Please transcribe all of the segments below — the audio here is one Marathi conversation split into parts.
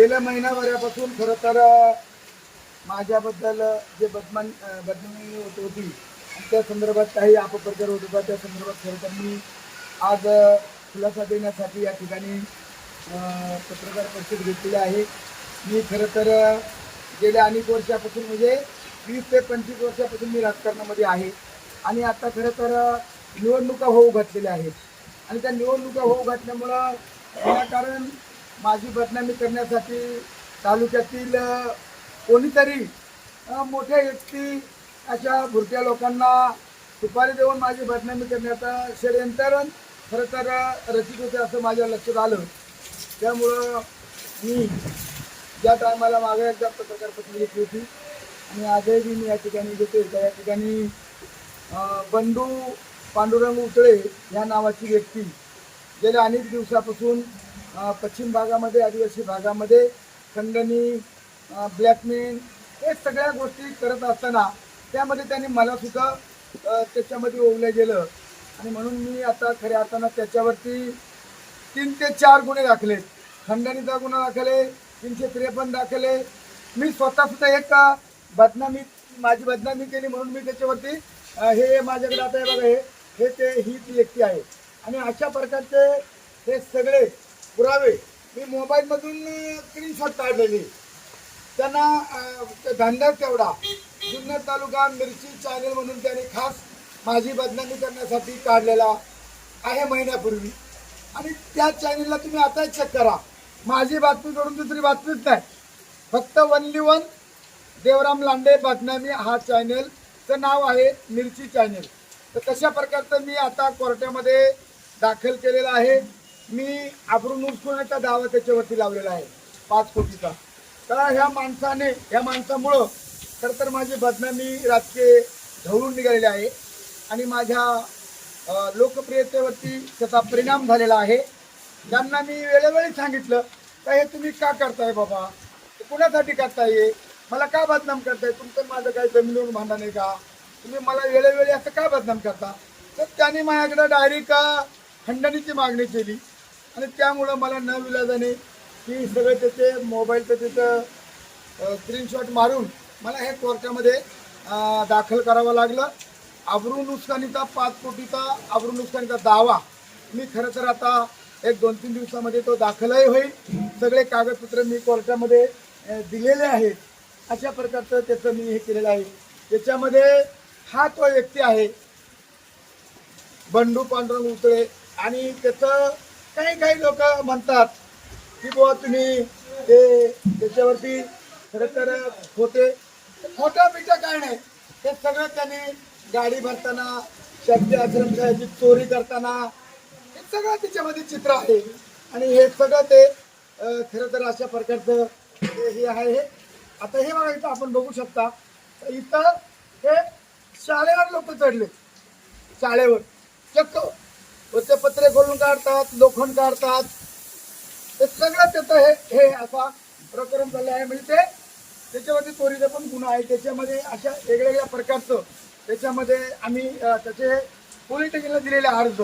गेल्या महिनाभरापासून खरं तर माझ्याबद्दल जे बदमान बदनामी होत होती आणि त्या संदर्भात काही अपप्रचार होत होता त्या संदर्भात खरं तर मी आज खुलासा देण्यासाठी या ठिकाणी पत्रकार परिषद घेतलेली आहे. मी खरं तर गेल्या अनेक वर्षापासून म्हणजे वीस ते पंचवीस वर्षापासून मी राजकारणामध्ये आहे. आणि आता खरं तर निवडणुका होऊ घातलेल्या आहेत. आणि त्या निवडणुका होऊ घातल्यामुळं विनाकारण माझी बदनामी करण्यासाठी तालुक्यातील कोणीतरी मोठ्या व्यक्ती अशा भुरट्या लोकांना सुपारी देऊन माझी बदनामी करण्याचं षडयंत्र खरं तर रचित होते असं माझ्या लक्षात आलं. त्यामुळं मी ज्या टायमाला मागे एकदा पत्रकार पत्र घेतली होती आणि आजही मी या ठिकाणी घेते त्या ठिकाणी बंडू पांडुरंग उतळे ह्या नावाची व्यक्ती गेल्या अनेक दिवसापासून पश्चिम भागामध्ये आदिवासी भागामध्ये खंडणी ब्लॅकमेल हे सगळ्या गोष्टी करत असताना त्यामध्ये त्यांनी मलासुद्धा त्याच्यामध्ये ओवलं गेलं. आणि म्हणून मी आता खऱ्या अर्थानं त्याच्यावरती तीन ते चार गुन्हे दाखले. खंडणीचा गुन्हा दाखले तीनशे त्रेपन्न दाखले. मी स्वतःसुद्धा एक बदनामी माझी बदनामी केली म्हणून मी त्याच्यावरती हे माझ्याकडे आता हे बघा हे हे ते ही ती व्यक्ती आहे. आणि अशा प्रकारचे हे सगळे पुरावे. मी मोबाईलमधून स्क्रीनशॉट काढलेली. त्यांना ते धंदा तेवढा. जुन्नर तालुका मिरची चॅनल म्हणून त्यांनी खास माझी बदनामी करण्यासाठी काढलेला आहे महिन्यापूर्वी. आणि त्या चॅनलला तुम्ही आता चेक करा. माझी बातमी करून दुसरी बातमीच नाही. फक्त वनली वन देवराम लांडे बदनामी हा चॅनलचं नाव आहे मिरची चॅनल तर तशा प्रकारचं मी आता कोर्टामध्ये दाखल केलेलं आहे. मी आबरून उचकून दावा त्याच्यावरती लावलेला आहे पाच कोटीचा. तर ह्या माणसाने ह्या माणसामुळं खरं तर माझी बदनामी राजकीय ढवळून निघालेली आहे. आणि माझ्या लोकप्रियतेवरती त्याचा परिणाम झालेला आहे. त्यांना मी वेळोवेळी सांगितलं का हे तुम्ही का करताय बाबा? कुणासाठी करताय हे? मला का बदनाम करताय? तुमचं माझं काही जमिनीवर भांडण नाही का? तुम्ही मला वेळोवेळी असं का बदनाम करता? तर त्याने माझ्याकडे का खंडणीची मागणी केली. आणि त्यामुळं मला न विलाजाने की सगळं त्याचे मोबाईलचं तिथं स्क्रीनशॉट मारून मला हे कोर्टामध्ये दाखल करावं लागलं. आबरू नुकसानीचा पाच कोटीचा आबरू नुकसानीचा दावा. मी खरं तर आता एक दोन तीन दिवसामध्ये तो दाखलही होईल. सगळे कागदपत्र मी कोर्टामध्ये दिलेले आहेत. अशा प्रकारचं त्याचं मी हे केलेलं आहे. त्याच्यामध्ये हा तो व्यक्ती आहे बंडू पांडुरंग उतळे. आणि त्याचं काही काही लोक म्हणतात की बुवा तुम्ही ते त्याच्यावरती खरं तर होते. खोटा पिठा काय नाही. हे सगळं त्यांनी गाडी भरताना शक्ती आश्रमशाहीची चोरी करताना हे सगळं त्याच्यामध्ये चित्र आहे. आणि हे सगळं ते खरं तर अशा प्रकारचं हे हे आहे. हे आता हे बघा इथं आपण बघू शकता. तर इथं हे शाळेवर लोक चढले. शाळेवर. चक्क ते पत्रे खोलून काढतात लोखंड काढतात. ते सगळं त्याचं हे हे असा प्रकरण झालं आहे. म्हणजे ते त्याच्यामध्ये चोरीचा पण गुन्हा आहे. त्याच्यामध्ये अशा वेगवेगळ्या प्रकारचं त्याच्यामध्ये आम्ही त्याचे पोलीस स्टेशनला दिलेले अर्ज.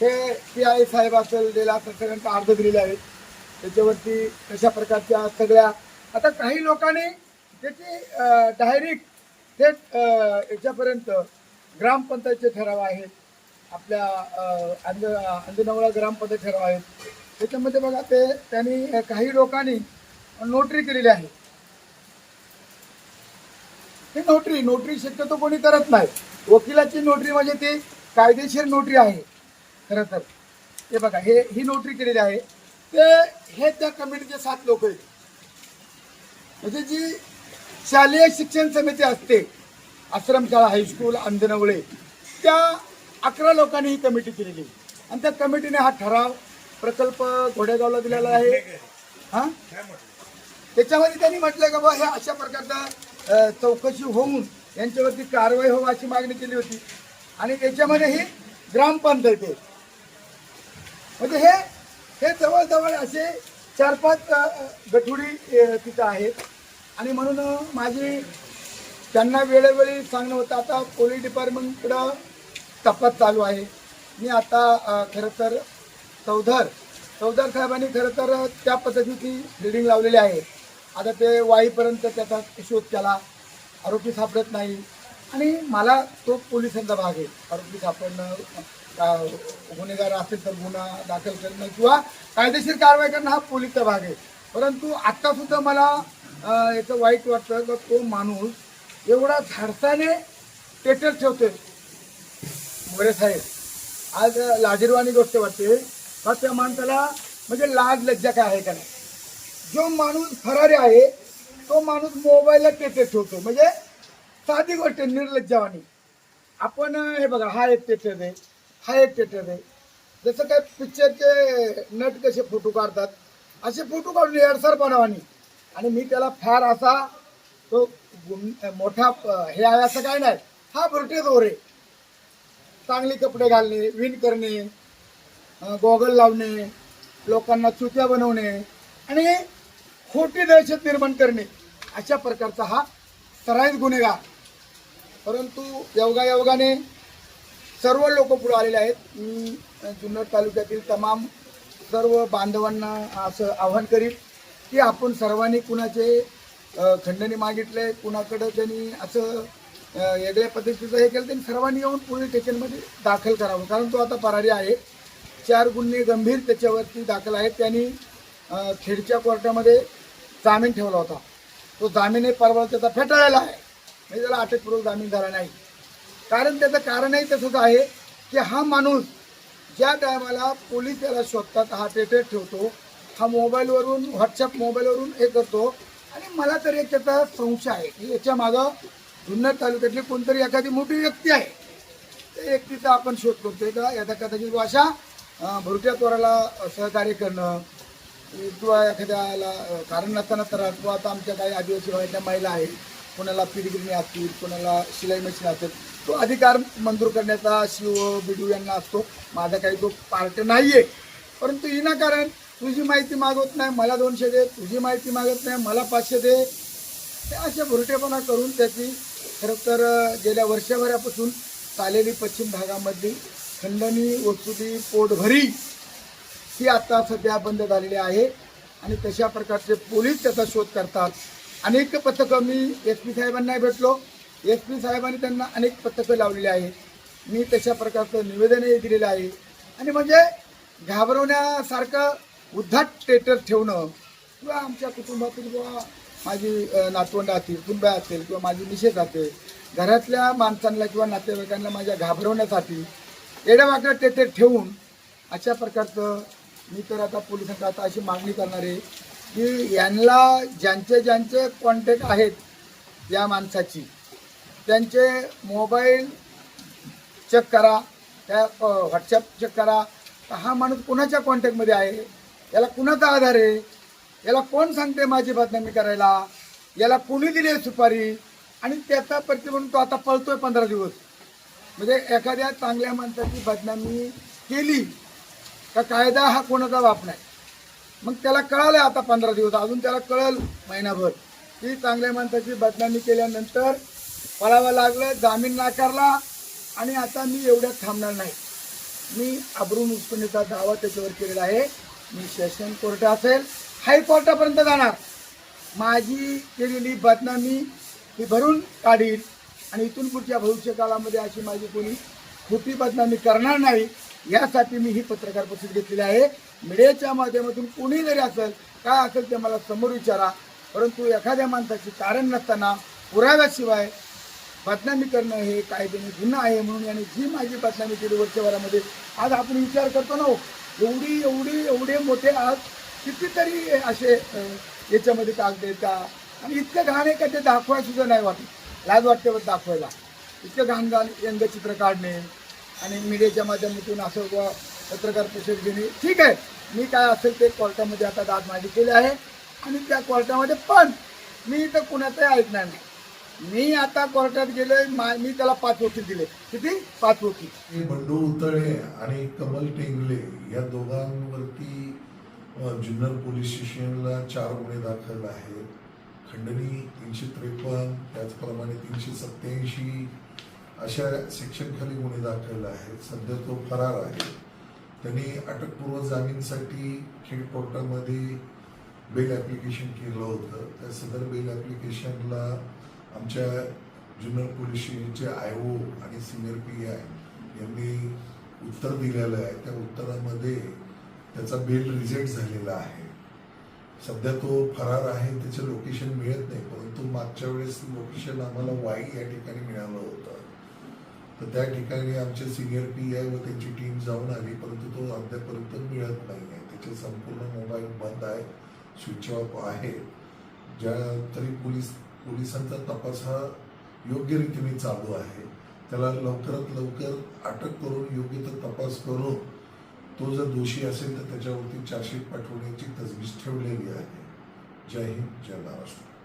हे पी आय साहेब असेल दिला सगळ्यांचा अर्ज दिलेले आहेत. त्याच्यावरती कशा प्रकारच्या सगळ्या आता काही लोकांनी त्याची डायरेक्ट थेट याच्यापर्यंत ग्रामपंचायतचे ठराव आहेत. आपल्या अंज अंजनवळा ग्रामपंचायत ठराव आहेत. त्याच्यामध्ये बघा ते त्यांनी काही लोकांनी नोटरी केलेली आहे. ते नोटरी नोटरी शक्यतो कोणी करत नाही. वकिलाची नोटरी म्हणजे ती कायदेशीर नोटरी आहे. खरं तर. हे बघा हे ही नोटरी केलेली आहे. ते हे त्या कमिटीचे सात लोक आहेत. म्हणजे जी शालेय शिक्षण समिती असते आश्रमशाळा हायस्कूल अंजनवळे त्या अकरा लोकांनी ही कमिटी केलेली. आहे. आणि त्या कमिटीने हा ठराव प्रकल्प घोडेगावला दिलेला आहे. हा? त्याच्यामध्ये त्यांनी म्हटलं का बा हे अशा प्रकारचा चौकशी होऊन यांच्यावरती कारवाई हो अशी मागणी केली होती. आणि त्याच्यामध्ये ही ग्रामपंचायत आहे. म्हणजे हे हे जवळजवळ असे चार पाच गठुडी तिथं आहेत. आणि म्हणून माझी त्यांना वेळोवेळी सांगणं होतं आता पोलीस डिपार्टमेंटकडं तपास चालू आहे. मी आता खरं तर चौधर चौदार साहेबांनी खरं तर त्या पद्धतीची रिडिंग लावलेली आहे. आता ते वाईपर्यंत त्याचा शोध केला. आरोपी सापडत नाही. आणि मला तो पोलिसांचा भाग आहे. आरोपी सापडणं गुन्हेगार असेल तर गुन्हा दाखल करणं किंवा कायदेशीर कारवाई करणं हा पोलीसचा भाग आहे. परंतु आत्तासुद्धा मला याचं वाईट वाटतं की तो माणूस एवढा धाडसाने टेटर ठेवते मोरे साहेब आज लाजीरवाणी गोष्ट वाटते. का त्या माणसाला म्हणजे लाज लज्जा काय आहे का नाही? जो माणूस फरारी आहे तो माणूस मोबाईलला टेटर ठेवतो. म्हणजे साधी गोष्ट निर्लज्जावाणी. आपण हे बघा हा एक टेटर आहे हा एक टेटर आहे. जसं काय पिक्चरचे नट कसे फोटो काढतात असे फोटो काढून एडसर बनवानी. आणि मी त्याला फार असा तो मोठा हे आहे असं काय नाही. हा भरटे दोरे. चांगले कपडे घालणे विण करणे गॉगल लावणे लोकांना चुत्या बनवणे आणि खोटी दहशत निर्माण करणे. अशा प्रकारचा हा सराईत गुन्हेगार. परंतु योगायोगाने सर्व लोक पुढे आलेले आहेत. मी जुन्नर तालुक्यातील तमाम सर्व बांधवांना असं आव्हान करीन की आपण सर्वांनी कुणाचे खंडणी मागितले कुणाकडं त्यांनी असं वेगळ्या पद्धतीचं हे केलं त्यांनी सर्वांनी येऊन पोलीस स्टेशनमध्ये दाखल करावं. कारण तो आता परारी आहे. चार गुन्हे गंभीर त्याच्यावरती दाखल आहेत. त्यांनी खेडच्या कोर्टामध्ये जामीन ठेवला होता. तो जामीन हे परवा त्याचा फेटाळलेला आहे. म्हणजे त्याला अटकपूर्वक जामीन झाला नाही. कारण त्याचं कारणही तसंच आहे की हा माणूस ज्या टायमाला पोलीस त्याला शोधतात हा टेटेट ठेवतो. हा मोबाईलवरून व्हॉट्सअप मोबाईलवरून हे करतो. आणि मला तर एक त्याचा संशय आहे की याच्या मागं जुन्नर तालुक्यातली कोणतरी एखादी मोठी व्यक्ती आहे. त्या व्यक्तीचा आपण शोध करतोय का? याचा कदाचित भाषा भुरट्या चोराला सहकार्य करणं किंवा एखाद्याला कारण नसताना तर किंवा आता आमच्या काही आदिवासी भागातल्या महिला आहेत कोणाला पिढीगिरणी असतील कोणाला शिलाई मशीन असेल तो अधिकार मंजूर करण्याचा शिव बिडू यांना असतो. माझा काही तो पार्ट नाही आहे परंतु विनाकारण तुझी माहिती मागवत नाही मला दोनशे दे. तुझी माहिती मागत नाही मला पाचशे दे. ते असे भुरटेपणा करून त्याची खरं तर गेल्या वर्षभरापासून चालेली पश्चिम भागामधली खंडणी वसुली पोटभरी ही आता सध्या बंद झालेली आहे. आणि तशा प्रकारचे पोलीस त्याचा शोध करतात. अनेक पथकं मी एस पी साहेबांना भेटलो. एस पी साहेबांनी त्यांना अनेक पथकं लावलेली आहेत. मी तशा प्रकारचं निवेदनही दिलेलं आहे. आणि म्हणजे घाबरवण्यासारखं उद्धट स्टेटस ठेवणं किंवा आमच्या कुटुंबातील किंवा माझी नातवंड असतील कुंबा असेल किंवा माझी मिसेस असेल घरातल्या माणसांना किंवा नातेवाईकांना माझ्या घाबरवण्यासाठी एडावाकडं तेथे ठेवून अशा प्रकारचं मी तर आता पोलिसांना आता अशी मागणी करणार आहे की यांना ज्यांचे ज्यांचे कॉन्टॅक्ट आहेत या माणसाची त्यांचे मोबाईल चेक करा त्या व्हॉट्सअप चेक करा. हा माणूस कोणाच्या कॉन्टॅक्टमध्ये आहे? याला कुणाचा आधार आहे? याला कोण सांगते माझी बदनामी करायला? याला कोणी दिली आहे सुपारी? आणि त्याचा प्रतिबंध तो आता पळतोय पंधरा दिवस. म्हणजे एखाद्या चांगल्या माणसाची बदनामी केली का कायदा हा कोणाचा बाप नाही? मग त्याला कळालं आता पंधरा दिवस. अजून त्याला कळल महिनाभर. की चांगल्या माणसाची बदनामी केल्यानंतर पळावं लागलं जामीन नाकारला आणि आता मी एवढ्यात थांबणार नाही. मी अब्रून उस्मानीचा दावा त्याच्यावर केलेला आहे. मी सेशन कोर्ट असेल हायकोर्टापर्यंत जाणार. माझी केलेली बदनामी ही भरून काढील आणि इथून पुढच्या भविष्य काळामध्ये अशी माझी कोणी खोटी बदनामी करणार नाही यासाठी मी ही पत्रकार परिषद घेतलेली आहे. मीडियाच्या माध्यमातून कोणी जरी असेल काय असेल ते मला समोर विचारा. परंतु एखाद्या माणसाची कारण नसताना पुराव्याशिवाय बदनामी करणं हे कायद्याने गुन्हा आहे म्हणून याने जी माझी बदनामी केली वर्षभरामध्ये आज आपण विचार करतो ना हो. एवढी एवढी एवढे मोठे आज कितीतरी असे याच्यामध्ये कागद देता आणि इतकं घाण आहे का ते दाखवायला सुद्धा नाही वाटत. लाज वाटते बघ दाखवायला. इतकं घाण घाण व्यंगचित्र काढणे आणि मीडियाच्या माध्यमातून असं पत्रकार परिषद घेणे. ठीक आहे. मी काय असेल ते कोर्टामध्ये आता दाद माझी केली आहे. आणि त्या कोर्टामध्ये पण मी इथं कुणाचंही ऐकणार नाही. मी आता कोर्टात गेलोय मा- मी त्याला पाच वकील दिले. किती? पाच वकील बंडू उतळे आणि कमल टेंगले या दोघांवरती अ, जुन्नर पोलीस स्टेशनला चार गुन्हे दाखल आहेत. खंडणी तीनशे त्रेपन्न त्याचप्रमाणे तीनशे सत्याऐंशी अशा सेक्शनखाली गुन्हे दाखल आहेत. सध्या तो फरार आहे. त्यांनी अटकपूर्व जामीनसाठी खेड कोर्टामध्ये बेल ॲप्लिकेशन केलं होतं. त्या सदर बेल ॲप्लिकेशनला आमच्या जुनियर पोलीस युनियनचे आय ओ आणि सिनियर पी आय यांनी उत्तर दिलेलं आहे. त्या उत्तरामध्ये त्याचा बेल रिजेक्ट झालेला आहे. सध्या तो फरार आहे त्याचं लोकेशन मिळत नाही परंतु मागच्या वेळेस लोकेशन आम्हाला वाई या ठिकाणी मिळालं होतं. तर त्या ठिकाणी आमचे सिनियर पी आय व त्यांची टीम जाऊन आली परंतु तो अद्यापर्यंत मिळत नाही आहे. त्याचे संपूर्ण मोबाईल बंद आहे स्विच ऑफ आहे. ज्या तरी पोलीस पोलिसांचा तपास हा योग्य रीतीने चालू आहे. त्याला लवकरात लवकर अटक करून योग्य तो तपास करून तो जर दोषी असेल तर त्याच्यावरती चार्जशीट पाठवण्याची तजवीज ठेवलेली आहे. जय हिंद जय महाराष्ट्र.